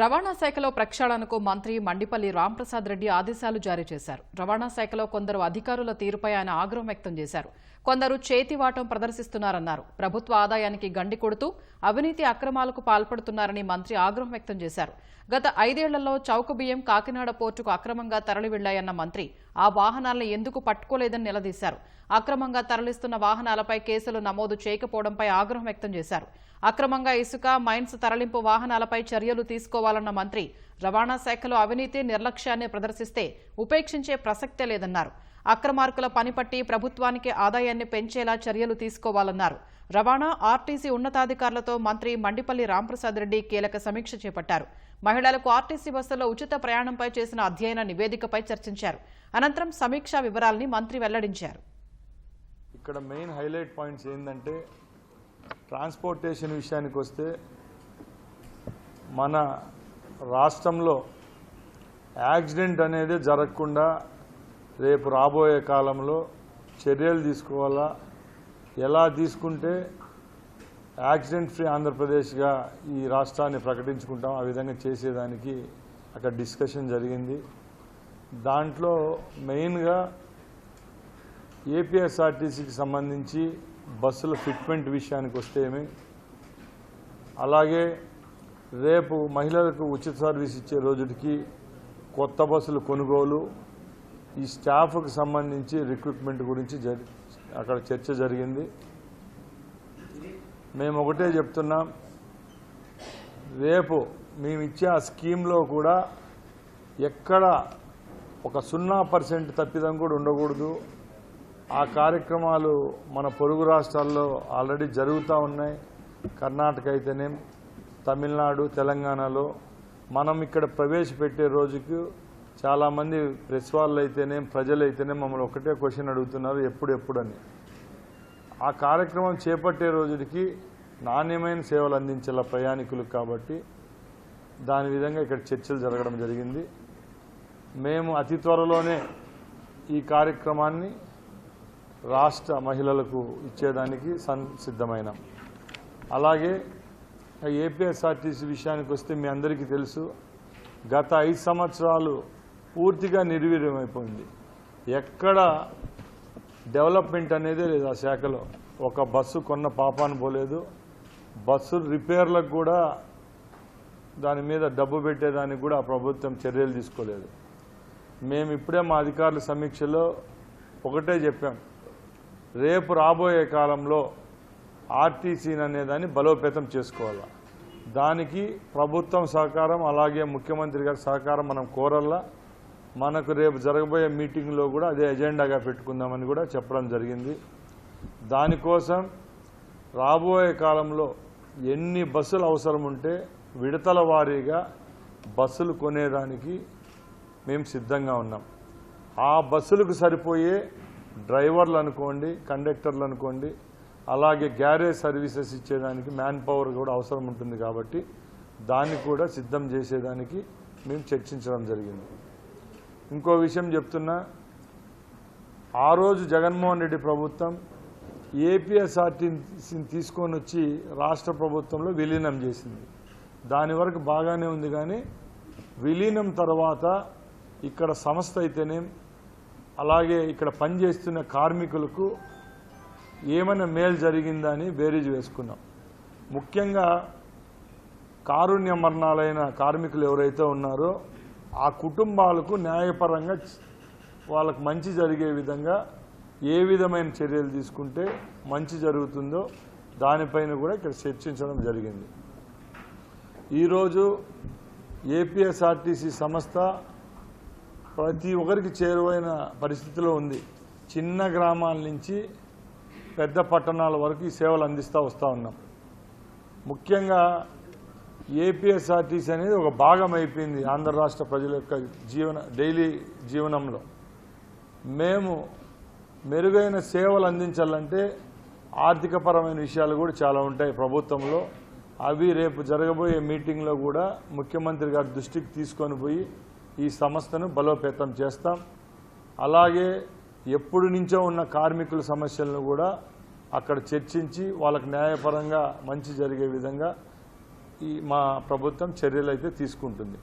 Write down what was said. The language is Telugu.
రవాణా శాఖలో ప్రక్షాళనకు మంత్రి మండిపల్లి రాంప్రసాద్ రెడ్డి ఆదేశాలు జారీ చేశారు. రవాణా శాఖలో కొందరు అధికారుల తీరుపై ఆయన ఆగ్రహం వ్యక్తం చేశారు. కొందరు చేతివాటం ప్రదర్శిస్తున్నారన్నారు. ప్రభుత్వ ఆదాయానికి గండి కొడుతూ అవినీతి అక్రమాలకు పాల్పడుతున్నారని మంత్రి ఆగ్రహం వ్యక్తం చేశారు. గత ఐదేళ్ళలో చౌక బియ్యం కాకినాడ పోర్టుకు అక్రమంగా తరలి వెళ్ళాయన్న మంత్రి ఆ వాహనాలను ఎందుకు పట్టుకోలేదని నిలదీశారు. అక్రమంగా తరలిస్తున్న వాహనాలపై కేసులు నమోదు చేయకపోవడంపై ఆగ్రహం వ్యక్తం చేశారు. అక్రమంగా ఇసుక మైన్స్ తరలింపు వాహనాలపై చర్యలు తీసుకోవాలన్న మంత్రి రవాణా శాఖలో అవినీతి నిర్లక్ష్యాన్ని ప్రదర్శిస్తే ఉపేక్షించే ప్రసక్తే లేదన్నారు. అక్రమార్కుల పనిపట్టి ప్రభుత్వానికి ఆదాయాన్ని పెంచేలా చర్యలు తీసుకోవాలన్నారు. రవాణా ఆర్టీసీ ఉన్నతాధికారులతో మంత్రి మండిపల్లి రాంప్రసాద్ రెడ్డి కీలక సమీక్ష చేపట్టారు. మహిళలకు ఆర్టీసీ బస్సుల్లో ఉచిత ప్రయాణంపై చేసిన అధ్యయన నివేదికపై చర్చించారు. అనంతరం సమీక్షా వివరాల్ని మంత్రి వెల్లడించారు. ఇక్కడ మెయిన్ హైలైట్ పాయింట్స్ ఏంటంటే ట్రాన్స్పోర్టేషన్ విషయానికి వస్తే మన రాష్ట్రంలో యాక్సిడెంట్ అనేది జరగకుండా రేపు రాబోయే కాలంలో చర్యలు తీసుకోవాలా? ఎలా తీసుకుంటే యాక్సిడెంట్ ఫ్రీ ఆంధ్రప్రదేశ్గా ఈ రాష్ట్రాన్ని ప్రకటించుకుంటాం? ఆ విధంగా చేసేదానికి అక్కడ డిస్కషన్ జరిగింది. దాంట్లో మెయిన్గా ఏపీఎస్ఆర్టీసీకి సంబంధించి బస్సుల ఫిట్మెంట్ విషయానికి వస్తేమి అలాగే రేపు మహిళలకు ఉచిత సర్వీస్ ఇచ్చే రోజుకి కొత్త బస్సులు కొనుగోలు ఈ స్టాఫ్కి సంబంధించి రిక్రూట్మెంట్ గురించి అక్కడ చర్చ జరిగింది. మేము ఒకటే చెప్తున్నాం. రేపు మేము ఇచ్చే ఆ స్కీమ్లో కూడా ఎక్కడ ఒక సున్నా పర్సెంట్ తప్పిదం కూడా ఉండకూడదు. ఆ కార్యక్రమాలు మన పొరుగు రాష్ట్రాల్లో ఆల్రెడీ జరుగుతూ ఉన్నాయి. కర్ణాటక అయితేనేం తమిళనాడు తెలంగాణలో. మనం ఇక్కడ ప్రవేశపెట్టే రోజుకు చాలామంది ప్రెస్ వాళ్ళు అయితేనే ప్రజలు అయితేనే మమ్మల్ని ఒకటే క్వశ్చన్ అడుగుతున్నారు ఎప్పుడు ఎప్పుడని ఆ కార్యక్రమం చేపట్టే రోజుకి నాణ్యమైన సేవలు అందించాల ప్రయాణికులకు కాబట్టి దాని విధంగా ఇక్కడ చర్చలు జరగడం జరిగింది. మేము అతి త్వరలోనే ఈ కార్యక్రమాన్ని రాష్ట్ర మహిళలకు ఇచ్చేదానికి సిద్ధమైనాం. అలాగే ఏపీఎస్ఆర్టీసీ విషయానికి వస్తే మీ అందరికీ తెలుసు గత ఐదు సంవత్సరాలు పూర్తిగా నిర్వీర్యమైపోయింది. ఎక్కడ డెవలప్మెంట్ అనేదే లేదు ఆ శాఖలో. ఒక బస్సు కొన్న పాపాను పోలేదు. బస్సు రిపేర్లకు కూడా దాని మీద డబ్బు పెట్టేదానికి కూడా ఆ ప్రభుత్వం చర్యలు తీసుకోలేదు. మేము ఇప్పుడే మా అధికారుల సమీక్షలో ఒకటే చెప్పాం. రేపు రాబోయే కాలంలో ఆర్టీసీని అనేదాన్ని బలోపేతం చేసుకోవాలి. దానికి ప్రభుత్వం సహకారం అలాగే ముఖ్యమంత్రి గారి సహకారం మనం కోరల్లా. మనకు రేపు జరగబోయే మీటింగ్లో కూడా అదే ఎజెండాగా పెట్టుకుందామని కూడా చెప్పడం జరిగింది. దానికోసం రాబోయే కాలంలో ఎన్ని బస్సులు అవసరం ఉంటే విడతల వారీగా బస్సులు కొనేదానికి మేము సిద్ధంగా ఉన్నాం. ఆ బస్సులకు సరిపోయే డ్రైవర్లు అనుకోండి కండక్టర్లు అనుకోండి అలాగే గ్యారేజ్ సర్వీసెస్ ఇచ్చేదానికి మ్యాన్ పవర్ కూడా అవసరం ఉంటుంది కాబట్టి దాన్ని కూడా సిద్ధం చేసేదానికి మేము చర్చించడం జరిగింది. ఇంకో విషయం చెప్తున్నా. ఆ రోజు జగన్మోహన్ రెడ్డి ప్రభుత్వం ఏపీఎస్ఆర్టీసీని తీసుకొని వచ్చి రాష్ట్ర ప్రభుత్వంలో విలీనం చేసింది. దాని వరకు బాగానే ఉంది కానీ విలీనం తర్వాత ఇక్కడ సంస్థ అయితేనేం అలాగే ఇక్కడ పనిచేస్తున్న కార్మికులకు ఏమైనా మేలు జరిగిందా అని బేరీజ్ వేసుకున్నాం. ముఖ్యంగా కారుణ్య మరణాలైన కార్మికులు ఎవరైతే ఉన్నారో ఆ కుటుంబాలకు న్యాయపరంగా వాళ్ళకు మంచి జరిగే విధంగా ఏ విధమైన చర్యలు తీసుకుంటే మంచి జరుగుతుందో దానిపైన కూడా ఇక్కడ చర్చించడం జరిగింది. ఈరోజు ఏపీఎస్ఆర్టీసీ సంస్థ ప్రతి ఒక్కరికి చేరువైన పరిస్థితిలో ఉంది. చిన్న గ్రామాల నుంచి పెద్ద పట్టణాల వరకు ఈ సేవలు అందిస్తూ వస్తూ ఉన్నాం. ముఖ్యంగా ఏపీఎస్ఆర్టీసీ అనేది ఒక భాగం అయిపోయింది ఆంధ్ర రాష్ట్ర ప్రజల యొక్క జీవన డైలీ జీవనంలో. మేము మెరుగైన సేవలు అందించాలంటే ఆర్థికపరమైన విషయాలు కూడా చాలా ఉంటాయి ప్రభుత్వంలో. అవి రేపు జరగబోయే మీటింగ్లో కూడా ముఖ్యమంత్రి గారి దృష్టికి తీసుకొని పోయి ఈ సంస్థను బలోపేతం చేస్తాం. అలాగే ఎప్పుడు నుంచో ఉన్న కార్మికుల సమస్యలను కూడా అక్కడ చర్చించి వాళ్ళకు న్యాయపరంగా మంచి జరిగే విధంగా ఈ మా ప్రభుత్వం చర్యలు అయితే తీసుకుంటుంది.